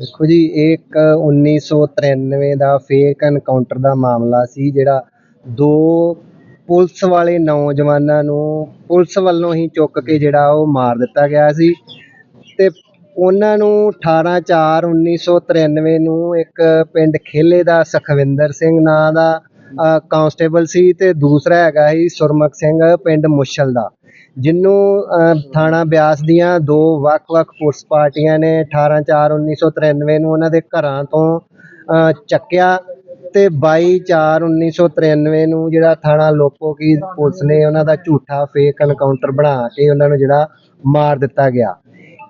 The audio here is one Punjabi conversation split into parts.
ਦੇਖੋ ਜੀ, ਇਹ ਇੱਕ 1993 ਦਾ ਫੇਕ ਐਨਕਾਊਂਟਰ ਦਾ ਮਾਮਲਾ ਸੀ, ਜਿਹੜਾ ਦੋ ਪੁਲਿਸ ਵਾਲੇ ਨੌਜਵਾਨਾਂ ਨੂੰ ਪੁਲਿਸ ਵੱਲੋਂ ਹੀ ਚੁੱਕ ਕੇ ਜਿਹੜਾ ਉਹ ਮਾਰ ਦਿੱਤਾ ਗਿਆ ਸੀ ਤੇ ਉਹਨਾਂ ਨੂੰ 18/4/1993 ਨੂੰ ਇੱਕ ਪਿੰਡ ਖੇਲੇ ਦਾ ਸੁਖਵਿੰਦਰ ਸਿੰਘ ਨਾਂ ਦਾ ਕਾਂਸਟੇਬਲ ਸੀ ਤੇ ਦੂਸਰਾ ਹੈਗਾ ਸੀ ਸੁਰਮੁਖ ਸਿੰਘ, ਪਿੰਡ ਮੁੱਛਲ ਦਾ। ਜਿਹਨੂੰ ਥਾਣਾ ਬਿਆਸ ਦੀਆਂ ਦੋ ਵੱਖ-ਵੱਖ ਪੁਲਿਸ ਪਾਰਟੀਆਂ ਨੇ 18/4/1993 ਨੂੰ ਉਹਨਾਂ ਦੇ ਘਰਾਂ ਤੋਂ ਅ, ਚੱਕਿਆ ਤੇ 22/4/1993 ਨੂੰ ਜਿਹੜਾ ਥਾਣਾ ਲੋਪੋ ਲੋਪੋਕੀ ਪੁਲਿਸ ਨੇ ਉਹਨਾਂ ਦਾ ਝੂਠਾ ਫੇਕ ਐਨਕਾਊਂਟਰ ਬਣਾ ਕੇ ਉਹਨਾਂ ਨੂੰ ਜਿਹੜਾ ਮਾਰ ਦਿੱਤਾ ਗਿਆ।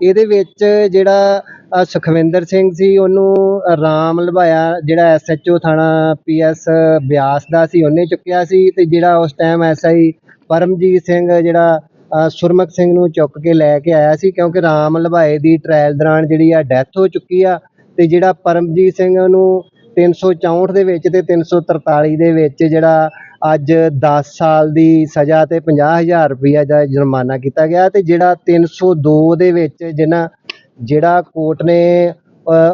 ਇਹਦੇ ਵਿੱਚ ਜਿਹੜਾ ਸੁਖਵਿੰਦਰ ਸਿੰਘ ਸੀ ਉਹਨੂੰ ਰਾਮ ਲਵਾਇਆ ਜਿਹੜਾ ਐਸਐਚਓ ਥਾਣਾ ਪੀਐਸ ਬਿਆਸ ਦਾ ਸੀ ਉਹਨੇ ਚੁੱਕਿਆ ਸੀ ਤੇ ਜਿਹੜਾ ਉਸ ਟਾਈਮ ਐਸਆਈ ਪਰਮਜੀਤ ਸਿੰਘ ਜਿਹੜਾ ਅ, ਸਿੰਘ ਨੂੰ ਚੁੱਕ ਕੇ ਲੈ ਕੇ ਆਇਆ ਸੀ ਕਿਉਂਕਿ ਰਾਮ ਲਵਾਏ ਦੀ ਟ੍ਰਾਇਲ ਦੌਰਾਨ ਜਿਹੜੀ ਆ ਡੈਥ ਹੋ ਚੁੱਕੀ ਆ ਤੇ ਜਿਹੜਾ ਪਰਮਜੀਤ ਸਿੰਘ ਨੂੰ 364 ਦੇ ਵਿੱਚ ਤੇ 343 ਦੇ ਵਿੱਚ ਜਿਹੜਾ ਅੱਜ 10 ਸਾਲ ਦੀ ਸਜ਼ਾ ਤੇ 50000 ਰੁਪਈਆ ਦਾ ਜੁਰਮਾਨਾ ਕੀਤਾ ਗਿਆ ਤੇ ਜਿਹੜਾ 302 ਦੇ ਵਿੱਚ ਜਿਹਨਾਂ ਜਿਹੜਾ ਕੋਰਟ ਨੇ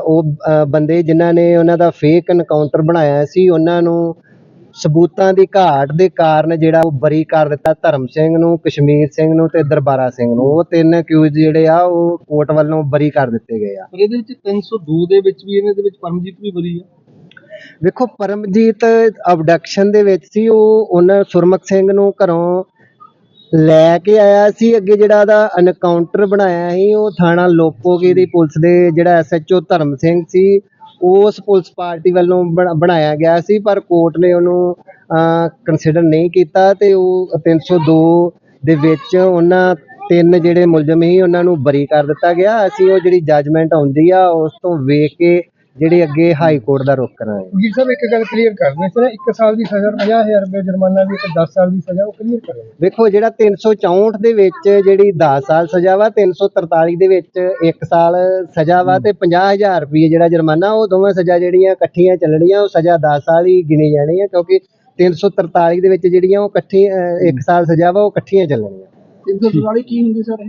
ਉਹ ਬੰਦੇ ਜਿਨ੍ਹਾਂ ਨੇ ਉਹਨਾਂ ਦਾ ਫੇਕ ਐਨਕਾਊਂਟਰ ਬਣਾਇਆ ਸੀ ਉਹਨਾਂ ਨੂੰ ਸਬੂਤਾਂ ਦੀ ਘਾਟ ਦੇ ਕਾਰਨ ਜਿਹੜਾ ਉਹ ਬਰੀ ਕਰ ਦਿੱਤਾ ਧਰਮ ਸਿੰਘ ਨੂੰ ਕਸ਼ਮੀਰ ਸਿੰਘ ਨੂੰ ਤੇ ਦਰਬਾਰਾ ਸਿੰਘ ਨੂੰ। ਉਹ ਤਿੰਨ ਅਕਿਊਜ਼ ਜਿਹੜੇ ਆ ਉਹ ਕੋਰਟ ਵੱਲੋਂ ਬਰੀ ਕਰ ਦਿੱਤੇ ਗਏ ਆ। ਪਰ ਇਹਦੇ ਵਿੱਚ 302 ਦੇ ਵਿੱਚ ਵੀ ਇਹਨਾਂ ਦੇ ਵਿੱਚ ਪਰਮਜੀਤ ਵੀ ਬਰੀ ਆ। ਵੇਖੋ ਪਰਮਜੀਤ ਅਬਡਕਸ਼ਨ ਦੇ ਵਿੱਚ ਸੀ ਉਹ ਉਹਨਾਂ ਸੁਰਮੁਖ ਸਿੰਘ ਨੂੰ ਘਰੋਂ ਲੈ ਕੇ ਆਇਆ ਸੀ। ਅੱਗੇ ਜਿਹੜਾ ਉਹਦਾ ਐਨਕਾਊਂਟਰ ਬਣਾਇਆ ਸੀ ਉਹ ਥਾਣਾ ਲੋਪੋਗੇ ਦੀ ਪੁਲਿਸ ਦੇ ਜਿਹੜਾ ਐਸਐਚਓ ਧਰਮ ਸਿੰਘ ਸੀ ਉਸ ਪੁਲਿਸ ਪਾਰਟੀ ਵੱਲੋਂ ਬਣ- ਬਣਾਇਆ ਗਿਆ ਸੀ, ਪਰ ਕੋਰਟ ਨੇ ਉਹਨੂੰ ਕੰਸੀਡਰ ਨਹੀਂ ਕੀਤਾ ਤੇ ਉਹ 302 ਦੇ ਵਿੱਚ ਉਹਨਾਂ ਤਿੰਨ ਜਿਹੜੇ ਮੁਲਜ਼ਮ ਸੀ, ਉਹਨਾਂ ਨੂੰ ਬਰੀ ਕਰ ਦਿੱਤਾ ਗਿਆ। ਅਸੀਂ ਉਹ ਜਿਹੜੀ ਜੱਜਮੈਂਟ ਆਉਂਦੀ ਆ, ਉਸ ਤੋਂ ਵੇਖ ਕੇ ਜਿਹੜੇ ਅੱਗੇ ਹਾਈ ਕੋਰਟ ਦਾ ਰੁਖ ਕਰਾਂਗੇ ਵਕੀਲ ਸਾਹਿਬ ਇੱਕ ਗੱਲ ਕਲੀਅਰ ਕਰ ਦਿਓ। ਸਰ 1 ਸਾਲ ਦੀ ਸਜ਼ਾ 50000 ਰੁਪਏ ਜੁਰਮਾਨਾ ਵੀ ਤੇ 10 ਸਾਲ ਦੀ ਸਜ਼ਾ ਉਹ ਕਲੀਅਰ ਕਰੋ। ਵੇਖੋ ਜਿਹੜਾ 364 ਦੇ ਵਿੱਚ ਜਿਹੜੀ 10 ਸਾਲ ਸਜ਼ਾ ਵਾ 343 ਦੇ ਵਿੱਚ 1 ਸਾਲ ਸਜ਼ਾ ਵਾ ਤੇ 50000 ਰੁਪਏ ਜਿਹੜਾ ਜੁਰਮਾਨਾ ਉਹ ਦੋਵੇਂ ਸਜ਼ਾ ਜਿਹੜੀਆਂ ਇਕੱਠੀਆਂ ਚੱਲਣੀਆਂ ਉਹ ਸਜ਼ਾ 10 ਸਾਲ ਹੀ ਗਿਣੀ ਜਾਣੀ ਹੈ ਕਿਉਂਕਿ 343 ਦੇ ਵਿੱਚ ਜਿਹੜੀਆਂ ਉਹ ਇਕੱਠੀ 1 ਸਾਲ ਸਜ਼ਾ ਵਾ ਉਹ ਇਕੱਠੀਆਂ ਚੱਲਣੀਆਂ। 344 ਕੀ ਹੁੰਦੀ ਸਰ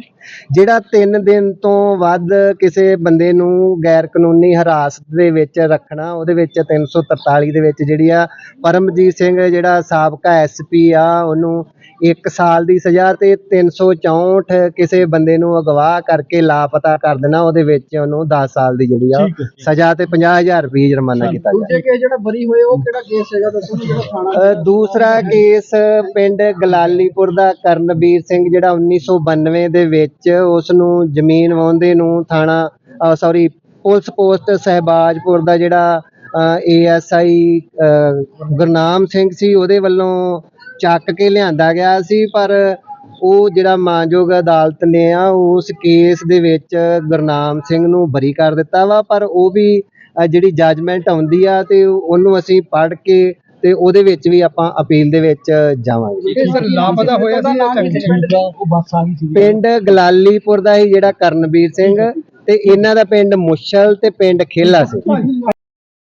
ਜਿਹੜਾ 3 ਦਿਨ ਤੋਂ ਵੱਧ ਕਿਸੇ ਬੰਦੇ ਨੂੰ ਗੈਰ ਕਾਨੂੰਨੀ ਹਿਰਾਸਤ ਦੇ ਵਿੱਚ ਰੱਖਣਾ ਉਹਦੇ ਵਿੱਚ 343 ਦੇ ਵਿੱਚ ਜਿਹੜੀ ਆ ਪਰਮਜੀਤ ਸਿੰਘ ਜਿਹੜਾ ਸਾਬਕਾ ਐਸਪੀ ਆ ਉਹਨੂੰ 1 ਸਾਲ ਦੀ ਸਜ਼ਾ ਤੇ 364 ਕਿਸੇ ਬੰਦੇ ਨੂੰ ਅਗਵਾ ਕਰਕੇ ਲਾਪਤਾ ਕਰ ਦੇਣਾ ਉਹਦੇ ਵਿੱਚ ਉਹਨੂੰ 10 ਸਾਲ ਦੀ ਜਿਹੜੀ ਆ। ਸਜ਼ਾ ਤੇ 50000 ਰੁਪਏ ਜੁਰਮਾਨਾ ਕੀਤਾ ਗਿਆ। ਕੇਸ ਜਿਹੜਾ ਬਰੀ ਹੋਏ ਉਹ ਕਿਹੜਾ ਕੇਸ ਹੈਗਾ? ਦੱਸੋ ਜਿਹੜਾ ਥਾਣਾ ਦੂਸਰਾ ਕੇਸ ਪਿੰਡ ਗਲਾਲੀਪੁਰ ਦਾ ਕਰਨਵੀਰ ਸਿੰਘ ਜਿਹੜਾ 1992 ਦੇ ਵਿੱਚ ਉਸ ਨੂੰ ਜ਼ਮੀਨ ਵਾਹੁੰਦੇ ਨੂੰ ਥਾਣਾ ਸੌਰੀ ਪੁਲਿਸ ਪੋਸਟ ਸਹਿਬਾਜਪੁਰ ਦਾ ਜਿਹੜਾ ਏਐਸਆਈ ਗੁਰਨਾਮ ਸਿੰਘ ਸੀ, ਉਹਦੇ ਵੱਲੋਂ ਚੱਕ ਕੇ ਲਿਆਂਦਾ ਗਿਆ ਸੀ, ਪਰ ਉਹ ਜਿਹੜਾ ਮਾਨਯੋਗ ਅਦਾਲਤ ਨੇ ਆ, ਉਸ ਕੇਸ ਦੇ ਵਿੱਚ ਗੁਰਨਾਮ ਸਿੰਘ ਨੂੰ ਬਰੀ ਕਰ ਦਿੱਤਾ ਵਾ, ਪਰ ਉਹ ਵੀ ਜਿਹੜੀ ਜੱਜਮੈਂਟ ਆਉਂਦੀ ਆ ਤੇ ਉਹਨੂੰ ਅਸੀਂ ਪੜ੍ਹ ਕੇ ਤੇ ਉਹਦੇ ਵਿੱਚ ਵੀ ਆਪਾਂ ਅਪੀਲ ਦੇ ਵਿੱਚ ਜਾਵਾਂਗੇ। ਇਹ ਸਰ ਲਾਪਤਾ ਹੋਇਆ ਸੀ ਜਾਂ ਚੰਗੀ ਉਹ ਬੱਸ ਆ ਗਈ ਸੀ। ਪਿੰਡ ਗਲਾਲੀਪੁਰ ਦਾ ਹੀ ਜਿਹੜਾ ਕਰਨਵੀਰ ਸਿੰਘ ਤੇ ਇਹਨਾਂ ਦਾ ਪਿੰਡ ਮੁਸ਼ਲ ਤੇ ਪਿੰਡ ਖੇਲਾ ਸੀ।